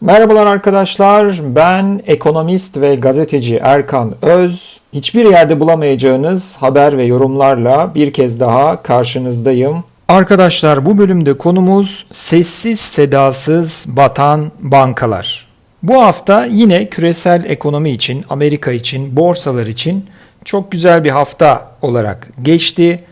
Merhabalar arkadaşlar. Ben ekonomist ve gazeteci Erkan Öz. Hiçbir yerde bulamayacağınız haber ve yorumlarla bir kez daha karşınızdayım. Arkadaşlar bu bölümde konumuz sessiz sedasız batan bankalar. Bu hafta yine küresel ekonomi için, Amerika için, borsalar için çok güzel bir hafta olarak geçti.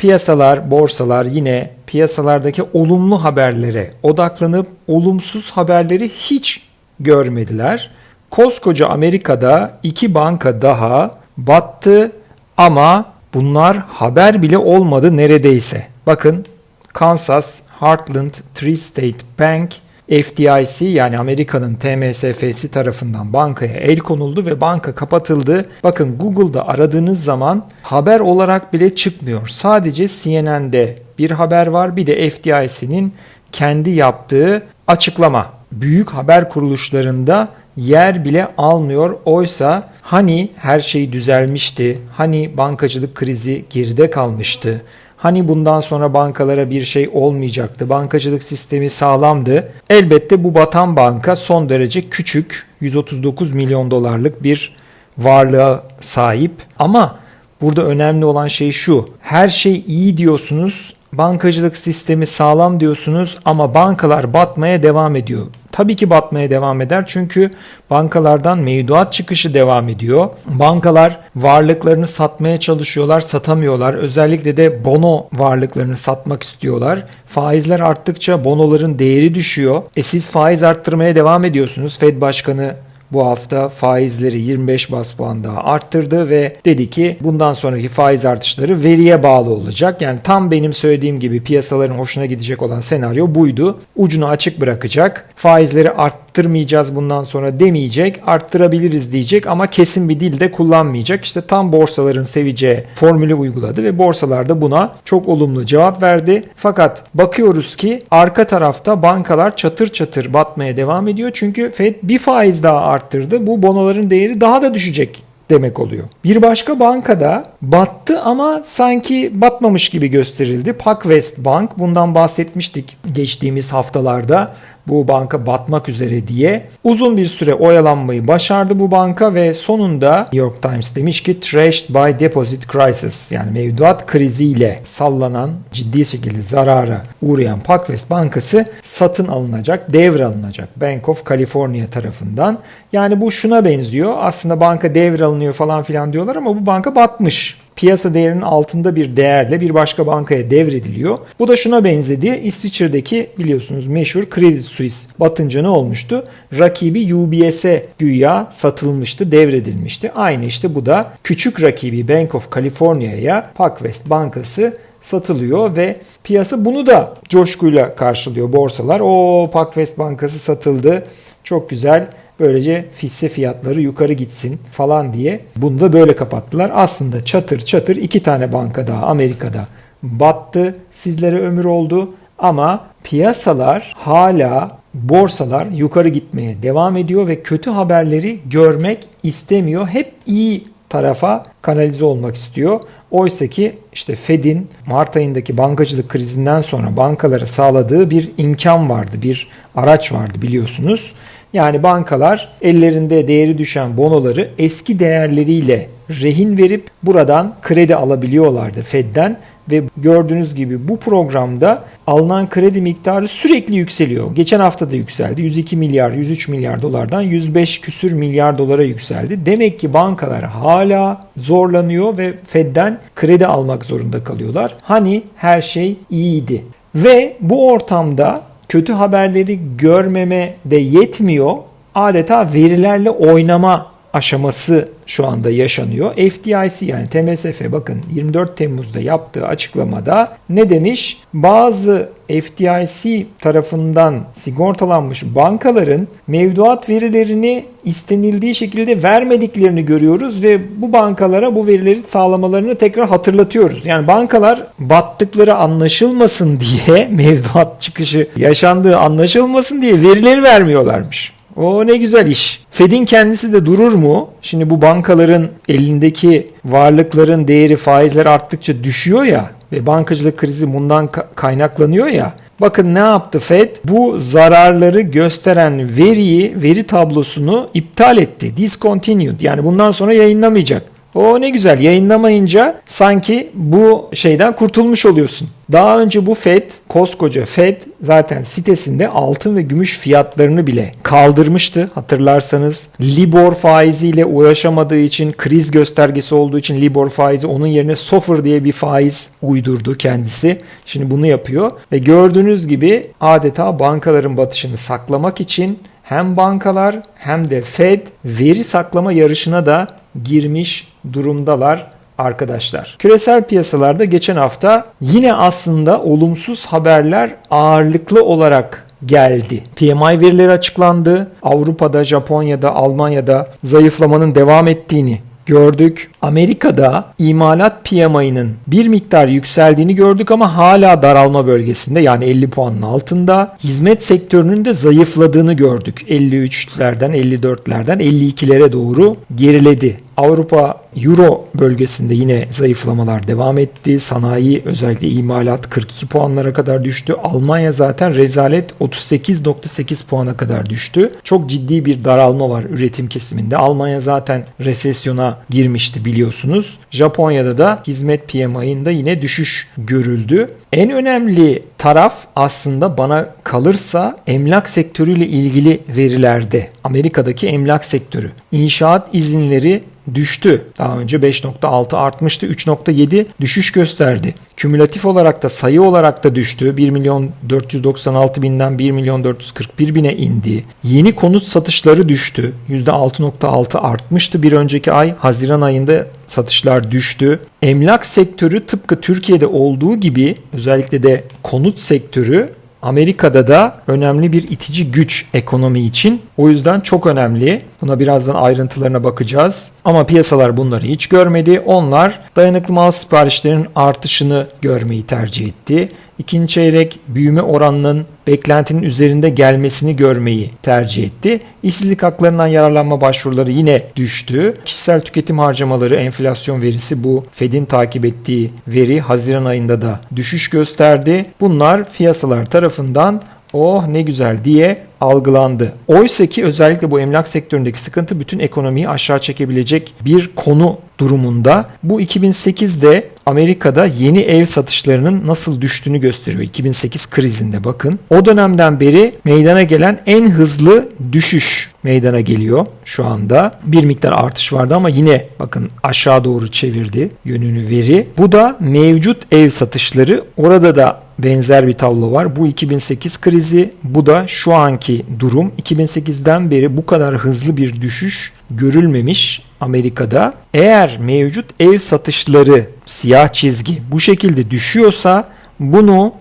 Piyasalar, borsalar yine piyasalardaki olumlu haberlere odaklanıp olumsuz haberleri hiç görmediler. Koskoca Amerika'da iki banka daha battı ama bunlar haber bile olmadı neredeyse. Bakın Kansas Heartland Tree State Bank FDIC yani Amerika'nın TMSF'si tarafından bankaya el konuldu ve banka kapatıldı. Bakın Google'da aradığınız zaman haber olarak bile çıkmıyor. Sadece CNN'de bir haber var bir de FDIC'nin kendi yaptığı açıklama. Büyük haber kuruluşlarında yer bile almıyor. Oysa hani her şey düzelmişti, hani bankacılık krizi geride kalmıştı, Hani bundan sonra bankalara bir şey olmayacaktı. Bankacılık sistemi sağlamdı. Elbette bu batan banka son derece küçük. 139 milyon dolarlık bir varlığa sahip. Ama burada önemli olan şey şu. Her şey iyi diyorsunuz bankacılık sistemi sağlam diyorsunuz ama bankalar batmaya devam ediyor. Tabii ki batmaya devam eder çünkü bankalardan mevduat çıkışı devam ediyor. Bankalar varlıklarını satmaya çalışıyorlar, satamıyorlar. Özellikle de bono varlıklarını satmak istiyorlar. Faizler arttıkça bonoların değeri düşüyor. E siz faiz arttırmaya devam ediyorsunuz. Fed Başkanı bu hafta faizleri 25 bas puan daha arttırdı ve dedi ki bundan sonraki faiz artışları veriye bağlı olacak. Yani tam benim söylediğim gibi piyasaların hoşuna gidecek olan senaryo buydu. Ucunu açık bırakacak. Faizleri arttırmayacağız bundan sonra demeyecek. Arttırabiliriz diyecek ama kesin bir dilde kullanmayacak. İşte tam borsaların seveceği formülü uyguladı ve borsalar da buna çok olumlu cevap verdi. Fakat bakıyoruz ki arka tarafta bankalar çatır çatır batmaya devam ediyor. Çünkü Fed bir faiz daha arttırdı. Bu bonoların değeri daha da düşecek demek oluyor. Bir başka bankada battı ama sanki batmamış gibi gösterildi. PacWest Bank bundan bahsetmiştik geçtiğimiz haftalarda bu banka batmak üzere diye. Uzun bir süre oyalanmayı başardı bu banka ve sonunda New York Times demiş ki trashed by deposit crisis yani mevduat kriziyle sallanan ciddi şekilde zarara uğrayan PacWest Bankası satın alınacak, devralınacak Bank of California tarafından. Yani bu şuna benziyor. Aslında banka devralınıyor falan filan diyorlar ama bu banka batmış piyasa değerinin altında bir değerle bir başka bankaya devrediliyor. Bu da şuna benzedi. İsviçre'deki biliyorsunuz meşhur Credit Suisse batınca ne olmuştu? Rakibi UBS'e güya satılmıştı, devredilmişti. Aynı işte bu da küçük rakibi Bank of California'ya PacWest Bankası satılıyor ve piyasa bunu da coşkuyla karşılıyor borsalar. O PacWest Bankası satıldı. Çok güzel Böylece hisse fiyatları yukarı gitsin falan diye bunu da böyle kapattılar. Aslında çatır çatır iki tane banka daha Amerika'da battı. Sizlere ömür oldu ama piyasalar hala borsalar yukarı gitmeye devam ediyor ve kötü haberleri görmek istemiyor. Hep iyi tarafa kanalize olmak istiyor. Oysa ki işte Fed'in Mart ayındaki bankacılık krizinden sonra bankalara sağladığı bir imkan vardı, bir araç vardı biliyorsunuz. Yani bankalar ellerinde değeri düşen bonoları eski değerleriyle rehin verip buradan kredi alabiliyorlardı Fed'den ve gördüğünüz gibi bu programda alınan kredi miktarı sürekli yükseliyor. Geçen hafta da yükseldi. 102 milyar, 103 milyar dolardan 105 küsür milyar dolara yükseldi. Demek ki bankalar hala zorlanıyor ve Fed'den kredi almak zorunda kalıyorlar. Hani her şey iyiydi. Ve bu ortamda kötü haberleri görmeme de yetmiyor. Adeta verilerle oynama aşaması şu anda yaşanıyor. FDIC yani TMSF bakın 24 Temmuz'da yaptığı açıklamada ne demiş? Bazı FDIC tarafından sigortalanmış bankaların mevduat verilerini istenildiği şekilde vermediklerini görüyoruz ve bu bankalara bu verileri sağlamalarını tekrar hatırlatıyoruz. Yani bankalar battıkları anlaşılmasın diye mevduat çıkışı yaşandığı anlaşılmasın diye verileri vermiyorlarmış. O ne güzel iş. Fed'in kendisi de durur mu? Şimdi bu bankaların elindeki varlıkların değeri faizler arttıkça düşüyor ya ve bankacılık krizi bundan kaynaklanıyor ya. Bakın ne yaptı Fed? Bu zararları gösteren veriyi, veri tablosunu iptal etti. Discontinued. Yani bundan sonra yayınlamayacak. O ne güzel yayınlamayınca sanki bu şeyden kurtulmuş oluyorsun. Daha önce bu FED, koskoca FED zaten sitesinde altın ve gümüş fiyatlarını bile kaldırmıştı. Hatırlarsanız Libor faiziyle uğraşamadığı için kriz göstergesi olduğu için Libor faizi onun yerine SOFR diye bir faiz uydurdu kendisi. Şimdi bunu yapıyor ve gördüğünüz gibi adeta bankaların batışını saklamak için hem bankalar hem de Fed veri saklama yarışına da girmiş durumdalar arkadaşlar. Küresel piyasalarda geçen hafta yine aslında olumsuz haberler ağırlıklı olarak geldi. PMI verileri açıklandı. Avrupa'da, Japonya'da, Almanya'da zayıflamanın devam ettiğini gördük. Amerika'da imalat PMI'nin bir miktar yükseldiğini gördük ama hala daralma bölgesinde yani 50 puanın altında. Hizmet sektörünün de zayıfladığını gördük. 53'lerden 54'lerden 52'lere doğru geriledi. Avrupa Euro bölgesinde yine zayıflamalar devam etti. Sanayi özellikle imalat 42 puanlara kadar düştü. Almanya zaten rezalet 38.8 puana kadar düştü. Çok ciddi bir daralma var üretim kesiminde. Almanya zaten resesyona girmişti biliyorsunuz. Japonya'da da hizmet PMI'ında yine düşüş görüldü. En önemli taraf aslında bana kalırsa emlak sektörüyle ilgili verilerde. Amerika'daki emlak sektörü. İnşaat izinleri düştü. Daha önce 5.6 artmıştı. 3.7 düşüş gösterdi. Kümülatif olarak da sayı olarak da düştü. 1 milyon 496 binden 1 milyon 441 bine indi. Yeni konut satışları düştü. %6.6 artmıştı bir önceki ay. Haziran ayında satışlar düştü. Emlak sektörü tıpkı Türkiye'de olduğu gibi özellikle de konut sektörü Amerika'da da önemli bir itici güç ekonomi için. O yüzden çok önemli. Buna birazdan ayrıntılarına bakacağız. Ama piyasalar bunları hiç görmedi. Onlar dayanıklı mal siparişlerinin artışını görmeyi tercih etti. İkinci çeyrek büyüme oranının beklentinin üzerinde gelmesini görmeyi tercih etti. İşsizlik haklarından yararlanma başvuruları yine düştü. Kişisel tüketim harcamaları enflasyon verisi bu Fed'in takip ettiği veri Haziran ayında da düşüş gösterdi. Bunlar piyasalar tarafından oh ne güzel diye algılandı. Oysa ki özellikle bu emlak sektöründeki sıkıntı bütün ekonomiyi aşağı çekebilecek bir konu durumunda. Bu 2008'de Amerika'da yeni ev satışlarının nasıl düştüğünü gösteriyor. 2008 krizinde bakın. O dönemden beri meydana gelen en hızlı düşüş meydana geliyor şu anda. Bir miktar artış vardı ama yine bakın aşağı doğru çevirdi yönünü veri. Bu da mevcut ev satışları. Orada da benzer bir tablo var. Bu 2008 krizi, bu da şu anki durum. 2008'den beri bu kadar hızlı bir düşüş görülmemiş Amerika'da. Eğer mevcut ev satışları siyah çizgi bu şekilde düşüyorsa bunu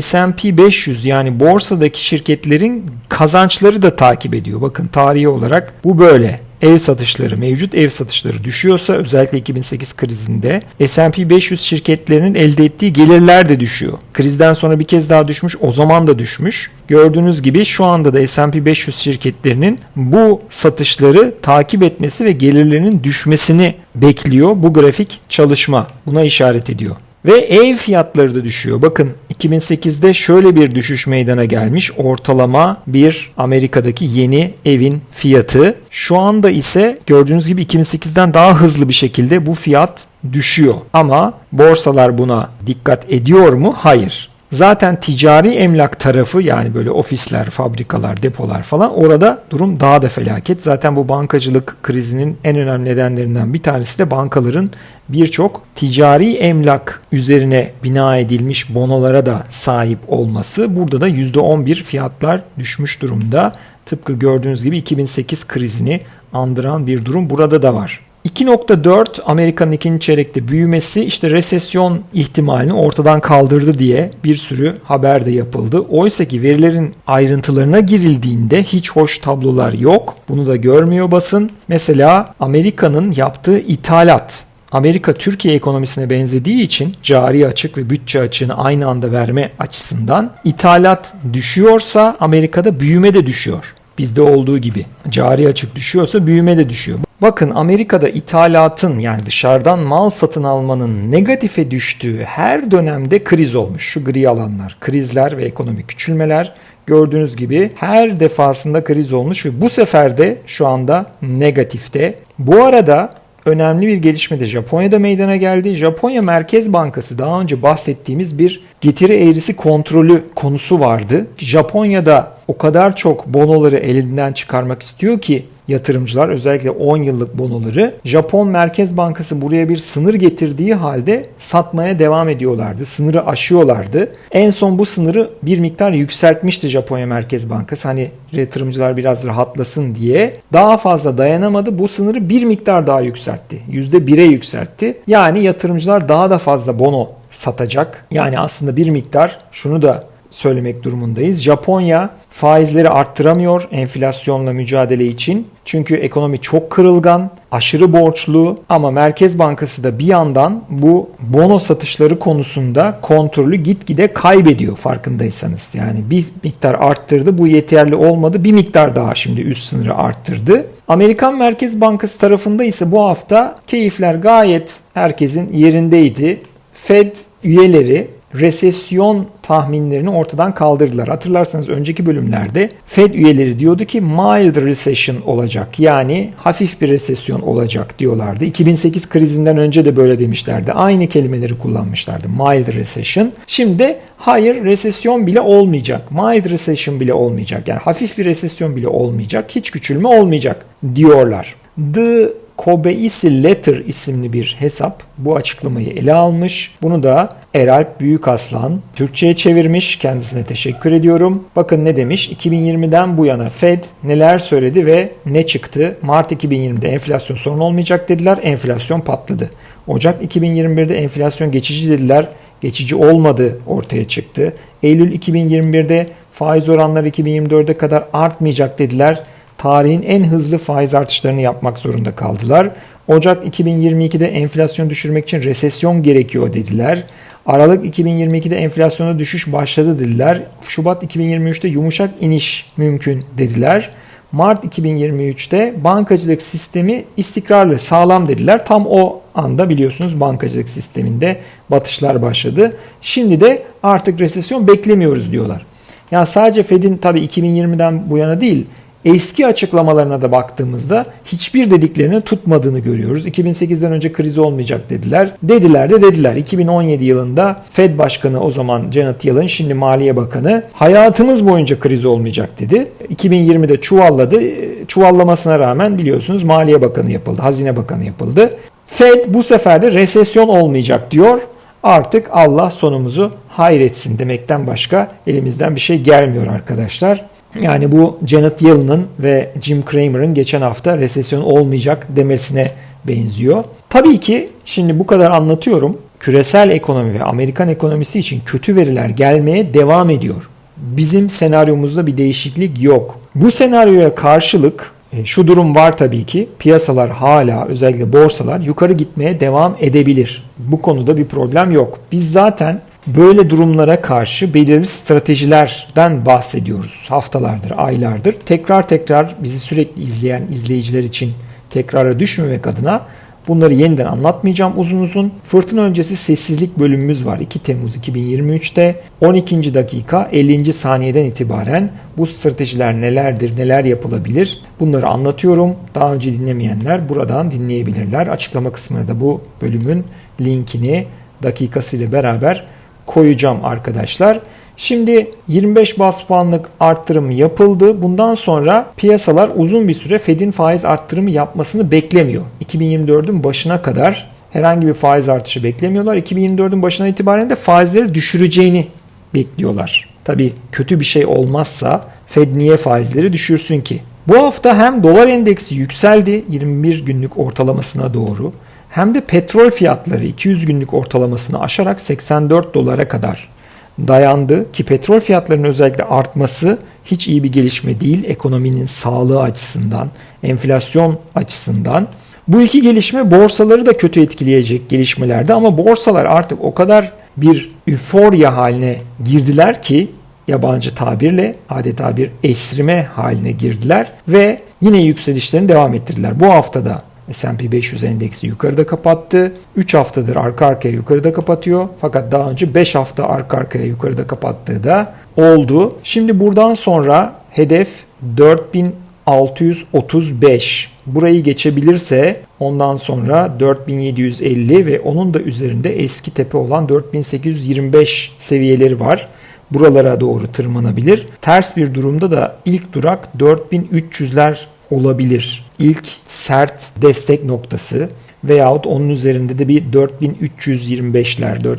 S&P 500 yani borsadaki şirketlerin kazançları da takip ediyor. Bakın tarihi olarak bu böyle ev satışları, mevcut ev satışları düşüyorsa özellikle 2008 krizinde S&P 500 şirketlerinin elde ettiği gelirler de düşüyor. Krizden sonra bir kez daha düşmüş, o zaman da düşmüş. Gördüğünüz gibi şu anda da S&P 500 şirketlerinin bu satışları takip etmesi ve gelirlerinin düşmesini bekliyor bu grafik çalışma. Buna işaret ediyor. Ve ev fiyatları da düşüyor. Bakın 2008'de şöyle bir düşüş meydana gelmiş. Ortalama bir Amerika'daki yeni evin fiyatı. Şu anda ise gördüğünüz gibi 2008'den daha hızlı bir şekilde bu fiyat düşüyor. Ama borsalar buna dikkat ediyor mu? Hayır. Zaten ticari emlak tarafı yani böyle ofisler, fabrikalar, depolar falan orada durum daha da felaket. Zaten bu bankacılık krizinin en önemli nedenlerinden bir tanesi de bankaların birçok ticari emlak üzerine bina edilmiş bonolara da sahip olması. Burada da %11 fiyatlar düşmüş durumda. Tıpkı gördüğünüz gibi 2008 krizini andıran bir durum burada da var. 2.4 Amerika'nın ikinci çeyrekte büyümesi işte resesyon ihtimalini ortadan kaldırdı diye bir sürü haber de yapıldı. Oysa ki verilerin ayrıntılarına girildiğinde hiç hoş tablolar yok. Bunu da görmüyor basın. Mesela Amerika'nın yaptığı ithalat Amerika Türkiye ekonomisine benzediği için cari açık ve bütçe açığını aynı anda verme açısından ithalat düşüyorsa Amerika'da büyüme de düşüyor. Bizde olduğu gibi cari açık düşüyorsa büyüme de düşüyor. Bakın Amerika'da ithalatın yani dışarıdan mal satın almanın negatife düştüğü her dönemde kriz olmuş. Şu gri alanlar, krizler ve ekonomik küçülmeler gördüğünüz gibi her defasında kriz olmuş ve bu sefer de şu anda negatifte. Bu arada önemli bir gelişme de Japonya'da meydana geldi. Japonya Merkez Bankası daha önce bahsettiğimiz bir getiri eğrisi kontrolü konusu vardı. Japonya'da o kadar çok bonoları elinden çıkarmak istiyor ki yatırımcılar özellikle 10 yıllık bonoları Japon Merkez Bankası buraya bir sınır getirdiği halde satmaya devam ediyorlardı. Sınırı aşıyorlardı. En son bu sınırı bir miktar yükseltmişti Japonya Merkez Bankası. Hani yatırımcılar biraz rahatlasın diye. Daha fazla dayanamadı. Bu sınırı bir miktar daha yükseltti. %1'e yükseltti. Yani yatırımcılar daha da fazla bono satacak. Yani aslında bir miktar şunu da söylemek durumundayız. Japonya faizleri arttıramıyor enflasyonla mücadele için. Çünkü ekonomi çok kırılgan, aşırı borçlu ama Merkez Bankası da bir yandan bu bono satışları konusunda kontrolü gitgide kaybediyor farkındaysanız. Yani bir miktar arttırdı bu yeterli olmadı bir miktar daha şimdi üst sınırı arttırdı. Amerikan Merkez Bankası tarafında ise bu hafta keyifler gayet herkesin yerindeydi. Fed üyeleri resesyon tahminlerini ortadan kaldırdılar. Hatırlarsanız önceki bölümlerde Fed üyeleri diyordu ki mild recession olacak. Yani hafif bir resesyon olacak diyorlardı. 2008 krizinden önce de böyle demişlerdi. Aynı kelimeleri kullanmışlardı. Mild recession. Şimdi hayır resesyon bile olmayacak. Mild recession bile olmayacak. Yani hafif bir resesyon bile olmayacak. Hiç küçülme olmayacak diyorlar. The Kobeisi Letter isimli bir hesap bu açıklamayı ele almış. Bunu da Eralp Büyükaslan Türkçe'ye çevirmiş. Kendisine teşekkür ediyorum. Bakın ne demiş? 2020'den bu yana Fed neler söyledi ve ne çıktı? Mart 2020'de enflasyon sorun olmayacak dediler. Enflasyon patladı. Ocak 2021'de enflasyon geçici dediler. Geçici olmadı ortaya çıktı. Eylül 2021'de faiz oranları 2024'e kadar artmayacak dediler tarihin en hızlı faiz artışlarını yapmak zorunda kaldılar. Ocak 2022'de enflasyon düşürmek için resesyon gerekiyor dediler. Aralık 2022'de enflasyona düşüş başladı dediler. Şubat 2023'te yumuşak iniş mümkün dediler. Mart 2023'te bankacılık sistemi istikrarlı, sağlam dediler. Tam o anda biliyorsunuz bankacılık sisteminde batışlar başladı. Şimdi de artık resesyon beklemiyoruz diyorlar. Yani sadece Fed'in tabii 2020'den bu yana değil, eski açıklamalarına da baktığımızda hiçbir dediklerini tutmadığını görüyoruz. 2008'den önce kriz olmayacak dediler. Dediler de dediler. 2017 yılında Fed Başkanı o zaman Janet Yellen şimdi Maliye Bakanı hayatımız boyunca kriz olmayacak dedi. 2020'de çuvalladı. Çuvallamasına rağmen biliyorsunuz Maliye Bakanı yapıldı. Hazine Bakanı yapıldı. Fed bu sefer de resesyon olmayacak diyor. Artık Allah sonumuzu hayretsin demekten başka elimizden bir şey gelmiyor arkadaşlar. Yani bu Janet Yellen'ın ve Jim Cramer'ın geçen hafta resesyon olmayacak demesine benziyor. Tabii ki şimdi bu kadar anlatıyorum. Küresel ekonomi ve Amerikan ekonomisi için kötü veriler gelmeye devam ediyor. Bizim senaryomuzda bir değişiklik yok. Bu senaryoya karşılık e, şu durum var tabii ki. Piyasalar hala özellikle borsalar yukarı gitmeye devam edebilir. Bu konuda bir problem yok. Biz zaten böyle durumlara karşı belirli stratejilerden bahsediyoruz. Haftalardır, aylardır. Tekrar tekrar bizi sürekli izleyen izleyiciler için tekrara düşmemek adına bunları yeniden anlatmayacağım uzun uzun. Fırtına öncesi sessizlik bölümümüz var 2 Temmuz 2023'te 12. dakika 50. saniyeden itibaren bu stratejiler nelerdir, neler yapılabilir bunları anlatıyorum. Daha önce dinlemeyenler buradan dinleyebilirler. Açıklama kısmına da bu bölümün linkini dakikasıyla beraber koyacağım arkadaşlar. Şimdi 25 bas puanlık arttırım yapıldı. Bundan sonra piyasalar uzun bir süre Fed'in faiz arttırımı yapmasını beklemiyor. 2024'ün başına kadar herhangi bir faiz artışı beklemiyorlar. 2024'ün başına itibaren de faizleri düşüreceğini bekliyorlar. Tabii kötü bir şey olmazsa Fed niye faizleri düşürsün ki? Bu hafta hem dolar endeksi yükseldi 21 günlük ortalamasına doğru hem de petrol fiyatları 200 günlük ortalamasını aşarak 84 dolara kadar dayandı ki petrol fiyatlarının özellikle artması hiç iyi bir gelişme değil ekonominin sağlığı açısından, enflasyon açısından. Bu iki gelişme borsaları da kötü etkileyecek gelişmelerdi ama borsalar artık o kadar bir üforya haline girdiler ki yabancı tabirle adeta bir esrime haline girdiler ve yine yükselişlerini devam ettirdiler. Bu haftada S&P 500 endeksi yukarıda kapattı. 3 haftadır arka arkaya yukarıda kapatıyor. Fakat daha önce 5 hafta arka arkaya yukarıda kapattığı da oldu. Şimdi buradan sonra hedef 4635. Burayı geçebilirse ondan sonra 4750 ve onun da üzerinde eski tepe olan 4825 seviyeleri var buralara doğru tırmanabilir. Ters bir durumda da ilk durak 4300'ler olabilir. İlk sert destek noktası veyahut onun üzerinde de bir 4325'ler,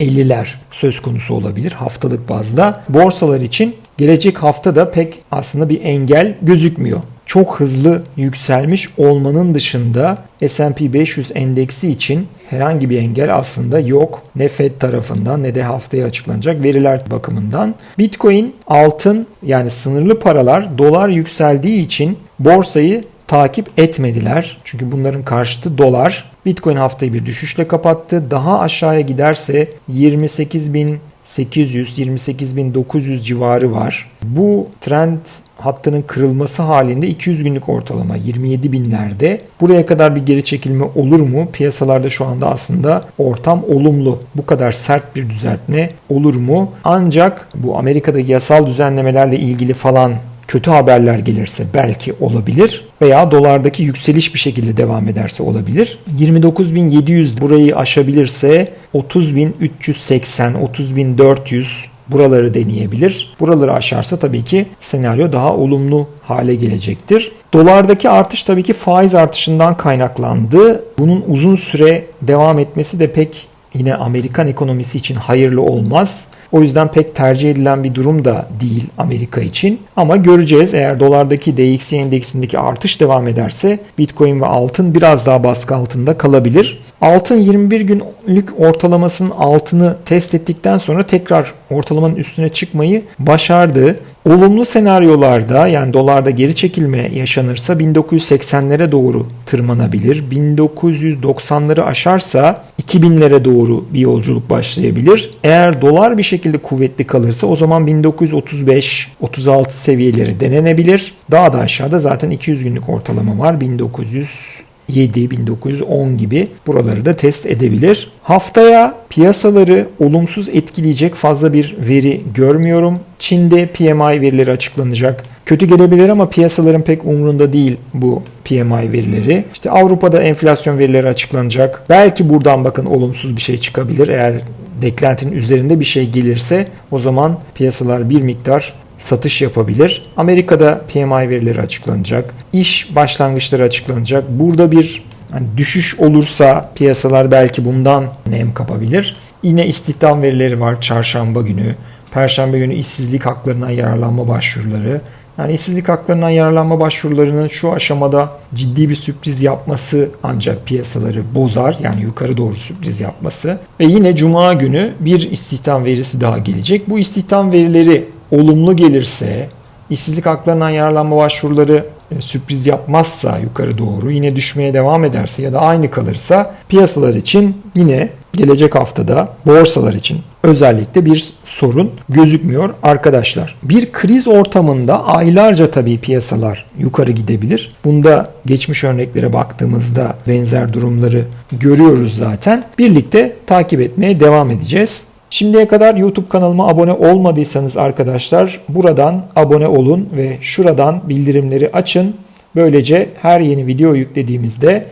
4350'ler söz konusu olabilir haftalık bazda. Borsalar için gelecek hafta da pek aslında bir engel gözükmüyor çok hızlı yükselmiş olmanın dışında S&P 500 endeksi için herhangi bir engel aslında yok. Ne Fed tarafından ne de haftaya açıklanacak veriler bakımından. Bitcoin, altın yani sınırlı paralar dolar yükseldiği için borsayı takip etmediler. Çünkü bunların karşıtı dolar. Bitcoin haftayı bir düşüşle kapattı. Daha aşağıya giderse 28.800-28.900 civarı var. Bu trend hattının kırılması halinde 200 günlük ortalama 27 binlerde. Buraya kadar bir geri çekilme olur mu? Piyasalarda şu anda aslında ortam olumlu. Bu kadar sert bir düzeltme olur mu? Ancak bu Amerika'daki yasal düzenlemelerle ilgili falan kötü haberler gelirse belki olabilir veya dolardaki yükseliş bir şekilde devam ederse olabilir. 29.700 burayı aşabilirse 30.380, 30.400 buraları deneyebilir. Buraları aşarsa tabii ki senaryo daha olumlu hale gelecektir. Dolardaki artış tabii ki faiz artışından kaynaklandı. Bunun uzun süre devam etmesi de pek yine Amerikan ekonomisi için hayırlı olmaz. O yüzden pek tercih edilen bir durum da değil Amerika için. Ama göreceğiz eğer dolardaki DXY endeksindeki artış devam ederse Bitcoin ve altın biraz daha baskı altında kalabilir. Altın 21 günlük ortalamasının altını test ettikten sonra tekrar ortalamanın üstüne çıkmayı başardı. Olumlu senaryolarda yani dolarda geri çekilme yaşanırsa 1980'lere doğru tırmanabilir. 1990'ları aşarsa 2000'lere doğru bir yolculuk başlayabilir. Eğer dolar bir şekilde kuvvetli kalırsa o zaman 1935-36 seviyeleri denenebilir. Daha da aşağıda zaten 200 günlük ortalama var. 1900 7, 1910 gibi buraları da test edebilir. Haftaya piyasaları olumsuz etkileyecek fazla bir veri görmüyorum. Çin'de PMI verileri açıklanacak. Kötü gelebilir ama piyasaların pek umrunda değil bu PMI verileri. İşte Avrupa'da enflasyon verileri açıklanacak. Belki buradan bakın olumsuz bir şey çıkabilir. Eğer beklentinin üzerinde bir şey gelirse o zaman piyasalar bir miktar satış yapabilir. Amerika'da PMI verileri açıklanacak. İş başlangıçları açıklanacak. Burada bir hani düşüş olursa piyasalar belki bundan nem kapabilir. Yine istihdam verileri var çarşamba günü. Perşembe günü işsizlik haklarından yararlanma başvuruları. Yani işsizlik haklarından yararlanma başvurularının şu aşamada ciddi bir sürpriz yapması ancak piyasaları bozar. Yani yukarı doğru sürpriz yapması. Ve yine cuma günü bir istihdam verisi daha gelecek. Bu istihdam verileri olumlu gelirse, işsizlik haklarından yararlanma başvuruları e, sürpriz yapmazsa yukarı doğru yine düşmeye devam ederse ya da aynı kalırsa piyasalar için yine gelecek haftada borsalar için özellikle bir sorun gözükmüyor arkadaşlar. Bir kriz ortamında aylarca tabii piyasalar yukarı gidebilir. Bunda geçmiş örneklere baktığımızda benzer durumları görüyoruz zaten. Birlikte takip etmeye devam edeceğiz. Şimdiye kadar YouTube kanalıma abone olmadıysanız arkadaşlar buradan abone olun ve şuradan bildirimleri açın. Böylece her yeni video yüklediğimizde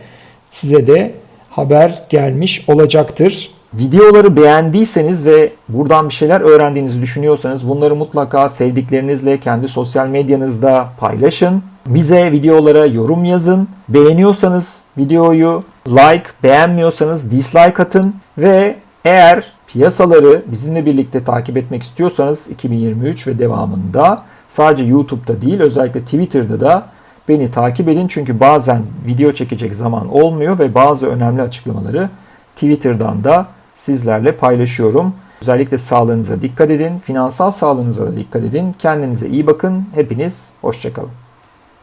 size de haber gelmiş olacaktır. Videoları beğendiyseniz ve buradan bir şeyler öğrendiğinizi düşünüyorsanız bunları mutlaka sevdiklerinizle kendi sosyal medyanızda paylaşın. Bize videolara yorum yazın. Beğeniyorsanız videoyu like, beğenmiyorsanız dislike atın ve eğer piyasaları bizimle birlikte takip etmek istiyorsanız 2023 ve devamında sadece YouTube'da değil özellikle Twitter'da da beni takip edin. Çünkü bazen video çekecek zaman olmuyor ve bazı önemli açıklamaları Twitter'dan da sizlerle paylaşıyorum. Özellikle sağlığınıza dikkat edin, finansal sağlığınıza da dikkat edin. Kendinize iyi bakın. Hepiniz hoşçakalın.